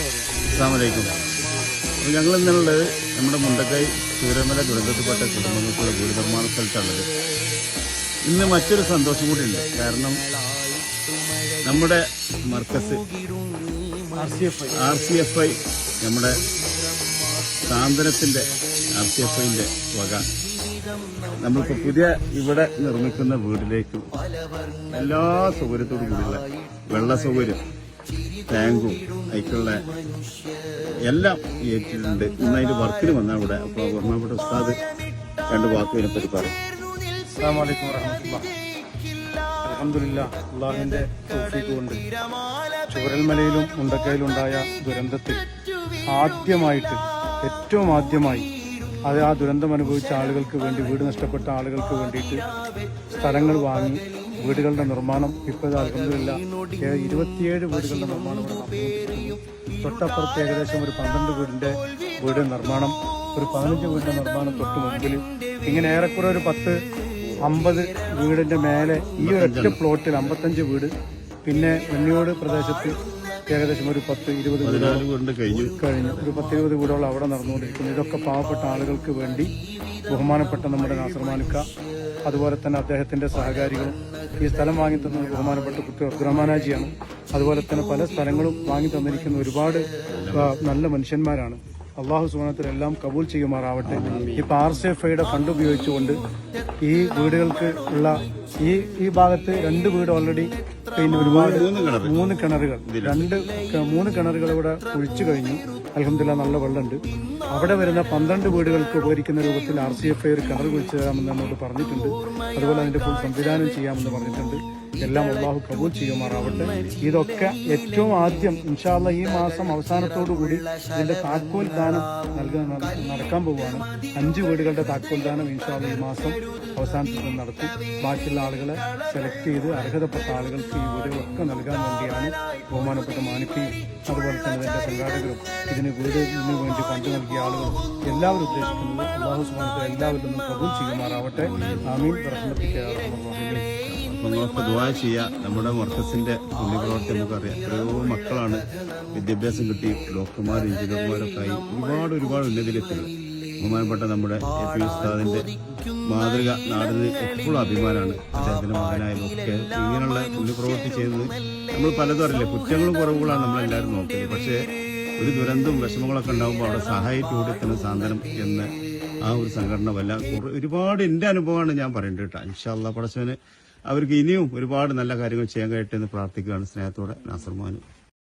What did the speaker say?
അസ്സാമലൈക്കും അപ്പോൾ ഞങ്ങൾ ഇന്നുള്ളത് നമ്മുടെ മുണ്ടക്കൈ ചൂരമല ദുരന്തത്തിൽപ്പെട്ട കുടുംബങ്ങൾക്കുള്ള വീട് നിർമ്മാണ സ്ഥലത്താണുള്ളത്. ഇന്ന് മറ്റൊരു സന്തോഷം കൂടി ഉണ്ട് കാരണം നമ്മുടെ Markaz R C F I. R C F I നമ്മുടെ സാന്ത്വനത്തിന്റെ ആർ സി എഫ് ഐന്റെ വക. നമ്മൾക്ക് പുതിയ ഇവിടെ നിർമ്മിക്കുന്ന വീടിലേക്കും എല്ലാ സൗകര്യത്തോടും കൂടിയുള്ള വെള്ള സൗകര്യം ടാങ്കും അതിക്കുള്ള എല്ലാം ഏറ്റിട്ടുണ്ട് ഇന്ന് അതിന്റെ വർക്കിന് വന്നാൽ ഇവിടെ. അപ്പോൾ ബഹുമാനപ്പെട്ട ഉസ്താദ് രണ്ട് വാക്കുകളെ പറ്റി പറയും. അസ്സാം വലൈക്കും വറഹമത്തുള്ള അലഹമില്ല കൊണ്ട് ചുവരൽമലയിലും മുണ്ടക്കയിലുണ്ടായ ദുരന്തത്തിൽ ആദ്യമായിട്ട് ഏറ്റവും ആദ്യമായി അത് ആ ദുരന്തം അനുഭവിച്ച ആളുകൾക്ക് വേണ്ടി വീട് നഷ്ടപ്പെട്ട ആളുകൾക്ക് വേണ്ടിയിട്ട് സ്ഥലങ്ങൾ വാങ്ങി വീടുകളുടെ നിർമ്മാണം ഇപ്പോൾ അലഹമില്ല ഇരുപത്തിയേഴ് വീടുകളുടെ നിർമ്മാണം തൊട്ടപ്പുറത്ത് ഏകദേശം ഒരു പന്ത്രണ്ട് വീടിന്റെ വീട് നിർമ്മാണം ഒരു പതിനഞ്ച് വീടിന്റെ നിർമ്മാണം തൊട്ട് മുമ്പിൽ. ഇങ്ങനെ ഏറെക്കുറെ ഒരു പത്ത് അമ്പത് വീടിന്റെ മേലെ ഈ ഒരൊറ്റ പ്ലോട്ടിൽ അമ്പത്തഞ്ച് വീട് പിന്നെ വെണ്ണിയോട് പ്രദേശത്ത് ഏകദേശം ഒരു പത്ത് ഇരുപത് വീട് കഴിഞ്ഞു. കഴിഞ്ഞു ഒരു പത്തിരുപത് വീടുകൾ അവിടെ നടന്നുകൊണ്ടിരിക്കുന്നു. ഇതൊക്കെ പാവപ്പെട്ട ആളുകൾക്ക് വേണ്ടി ബഹുമാനപ്പെട്ട നമ്മുടെ നാസർ മാലിക്ക അതുപോലെ തന്നെ അദ്ദേഹത്തിന്റെ സഹകാരികളും ഈ സ്ഥലം വാങ്ങി തന്ന ബഹുമാനപ്പെട്ട കുട്ടി അബ്ദുറഹ്മാനാജിയാണ് അതുപോലെ തന്നെ പല സ്ഥലങ്ങളും വാങ്ങി തന്നിരിക്കുന്ന ഒരുപാട് നല്ല മനുഷ്യന്മാരാണ്. അള്ളാഹു സുബാനത്തിൽ എല്ലാം കബൂൽ ചെയ്യുമാറാവട്ടെ. ഈ ആർ സി എഫ് ഐയുടെ ഫണ്ട് ഉപയോഗിച്ചുകൊണ്ട് ഈ വീടുകൾക്ക് ഉള്ള ഈ ഈ ഭാഗത്ത് രണ്ട് വീട് ഓൾറെഡി പിന്നെ ഒരുപാട് മൂന്ന് കിണറുകൾ. രണ്ട് മൂന്ന് കിണറുകൾ ഇവിടെ കുഴിച്ചു കഴിഞ്ഞു. അലഹമില്ല നല്ല വെള്ളമുണ്ട്. അവിടെ വരുന്ന പന്ത്രണ്ട് വീടുകൾക്ക് ഉപകരിക്കുന്ന രൂപത്തിൽ ആർ സി എഫ് ഐ ഒരു കിണർ കുഴിച്ചു തരാമെന്ന് എന്നോട് പറഞ്ഞിട്ടുണ്ട്. അതുപോലെ അതിന്റെ ഫുൾ സംവിധാനം ചെയ്യാമെന്ന് പറഞ്ഞിട്ടുണ്ട്. എല്ലാം അള്ളാഹു കബൂൽ ചെയ്യുമാറാവട്ടെ. ഇതൊക്കെ ഏറ്റവും ആദ്യം ഇൻഷാല്ല ഈ മാസം അവസാനത്തോടു കൂടി ഇതിന്റെ താക്കോൽ ദാനം നൽകാൻ നടക്കാൻ പോവുകയാണ്. അഞ്ച് വീടുകളുടെ താക്കോൽ ദാനം ഇൻഷാല്ല ഈ മാസം അവസാനത്തോടെ നടത്തും ബാക്കിയുള്ള ആളുകളെ സെലക്ട് ചെയ്ത് അർഹതപ്പെട്ട ആളുകൾക്ക് ഈ വീടുകളൊക്കെ നൽകാൻ വേണ്ടിയാണ് ബഹുമാനപ്പെട്ട മാനിക്കുകയും അതുപോലെ തന്നെ ഇതിന്റെ സംഘാടകരും ഇതിന് വീടിന് വേണ്ടി ഫണ്ട് നൽകിയ ആളുകളും എല്ലാവരും ഉദ്ദേശിക്കുന്നത് അള്ളാഹു സുബാനത്തെ എല്ലാവരും കബൂൽ ചെയ്യുമാറാവട്ടെ. ആമീൻ. റഹ്മത്തിക്ക് നമ്മളൊക്കെ ദുവാ ചെയ്യുക നമ്മുടെ മർക്കസിന്റെ പുണ്യപ്രവർത്തി നമുക്കറിയാം. എത്രയോ മക്കളാണ് വിദ്യാഭ്യാസം കിട്ടി. ഡോക്ടർമാർ എഞ്ചിനീയർമാരൊക്കെ ആയി. ഒരുപാട് ഒരുപാട് ഉന്നതിയിലെത്തുന്നത് ബഹുമാനപ്പെട്ട നമ്മുടെ എ പി ഉസ്താദിന്റെ മാതൃക നാടിന് എപ്പോഴും അഭിമാനമാണ്. അദ്ദേഹത്തിന്റെ മകനായാലും ഒക്കെ ഇങ്ങനെയുള്ള പുണ്യപ്രവൃത്തി ചെയ്യുന്നത് നമ്മൾ പലതും അറിയില്ല. കുറ്റങ്ങളും കുറവുകളാണ് നമ്മളെല്ലാവരും നോക്കുന്നത്. പക്ഷേ ഒരു ദുരന്തവും വിഷമങ്ങളൊക്കെ ഉണ്ടാകുമ്പോൾ അവിടെ സഹായിച്ചു കൊടുക്കുന്ന സാന്ത്വനം എന്ന് ആ ഒരു സംഘടന വല്ല ഒരുപാട് എന്റെ അനുഭവമാണ് ഞാൻ പറയേണ്ടത് കേട്ടോ. ഇൻഷാല്ല പടച്ചവന് അവർക്ക് ഇനിയും ഒരുപാട് നല്ല കാര്യങ്ങൾ ചെയ്യാൻ കഴിയട്ടെ എന്ന് പ്രാർത്ഥിക്കുകയാണ് സ്നേഹത്തോടെ നാസർമാനും